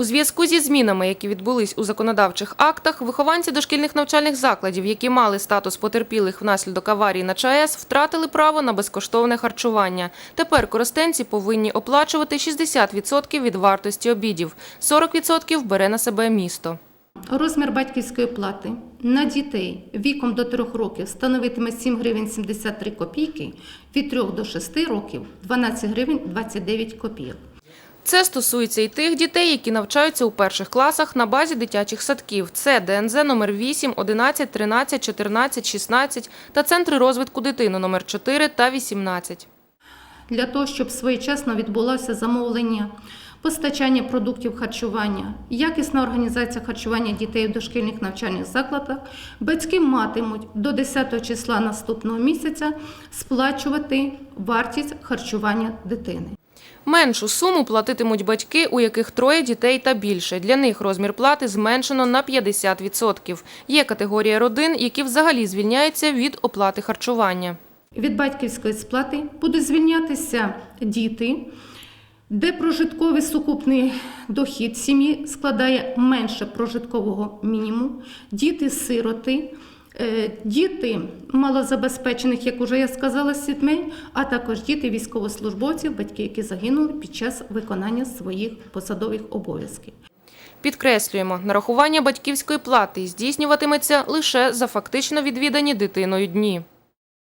У зв'язку зі змінами, які відбулись у законодавчих актах, вихованці дошкільних навчальних закладів, які мали статус потерпілих внаслідок аварії на ЧАЕС, втратили право на безкоштовне харчування. Тепер користенці повинні оплачувати 60% від вартості обідів, 40% бере на себе місто. Розмір батьківської плати на дітей віком до 3 років становитиме 7 гривень 73 копійки, від 3 до 6 років 12 гривень 29 копійок. Це стосується і тих дітей, які навчаються у перших класах на базі дитячих садків. Це ДНЗ номер 8, 11, 13, 14, 16 та центри розвитку дитини номер 4 та 18. Для того, щоб своєчасно відбулося замовлення, постачання продуктів харчування, якісна організація харчування дітей в дошкільних навчальних закладах, батьки матимуть до 10 числа наступного місяця сплачувати вартість харчування дитини. Меншу суму платитимуть батьки, у яких троє дітей та більше. Для них розмір плати зменшено на 50%. Є категорія родин, які взагалі звільняються від оплати харчування. Від батьківської сплати будуть звільнятися діти, де прожитковий сукупний дохід сім'ї складає менше прожиткового мінімуму, діти-сироти, діти малозабезпечених, як уже я сказала, сімей, а також діти військовослужбовців, батьки, які загинули під час виконання своїх посадових обов'язків. Підкреслюємо, нарахування батьківської плати здійснюватиметься лише за фактично відвідані дитиною дні.